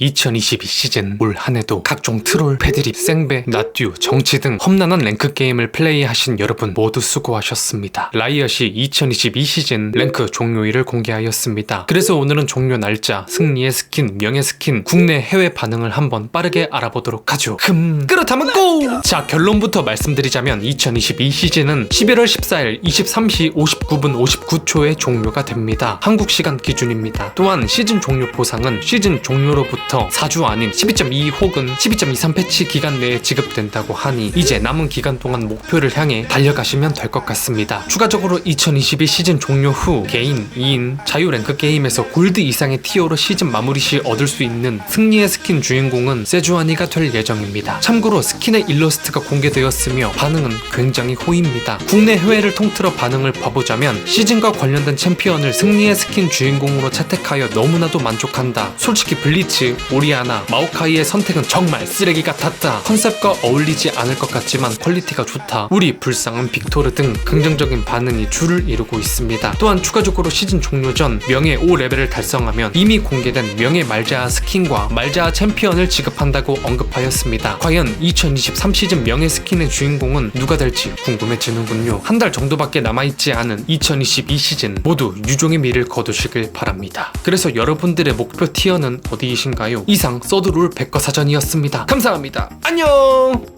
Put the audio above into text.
2022 시즌 올 한해도 각종 트롤, 패드립, 생배, 나듀, 정치 등 험난한 랭크 게임을 플레이하신 여러분 모두 수고하셨습니다. 라이엇이 2022 시즌 랭크 종료일을 공개하였습니다. 그래서 오늘은 종료 날짜, 승리의 스킨, 명예 스킨, 국내 해외 반응을 한번 빠르게 알아보도록 하죠. 흠, 그렇다면 고! 자, 결론부터 말씀드리자면 2022 시즌은 11월 14일 23시 59분 59초에 종료가 됩니다. 한국 시간 기준입니다. 또한 시즌 종료 보상은 시즌 종료로부터 4주 아닌 12.2 혹은 12.23 패치 기간 내에 지급된다고 하니 이제 남은 기간 동안 목표를 향해 달려가시면 될 것 같습니다. 추가적으로 2022 시즌 종료 후 개인, 2인, 자유 랭크 게임에서 골드 이상의 티어로 시즌 마무리 시 얻을 수 있는 승리의 스킨 주인공은 세주아니가 될 예정입니다. 참고로 스킨의 일러 스트가 공개되었으며 반응은 굉장히 호입니다. 국내 해외를 통틀어 반응을 봐보자면 시즌과 관련된 챔피언을 승리의 스킨 주인공으로 채택하여 너무나도 만족한다. 솔직히 블리츠, 오리아나, 마오카이의 선택은 정말 쓰레기 같았다. 컨셉과 어울리지 않을 것 같지만 퀄리티가 좋다. 우리 불쌍한 빅토르 등 긍정적인 반응이 줄을 이루고 있습니다. 또한 추가적으로 시즌 종료 전 명예 5레벨을 달성하면 이미 공개된 명예 말자아 스킨과 말자아 챔피언을 지급한다고 언급하였습니다. 과연 2023 시즌 명예 스킨의 주인공은 누가 될지 궁금해지는군요. 한 달 정도밖에 남아있지 않은 2022 시즌 모두 유종의 미를 거두시길 바랍니다. 그래서 여러분들의 목표 티어는 어디이신가요? 이상 서드룰 백과사전이었습니다. 감사합니다. 안녕!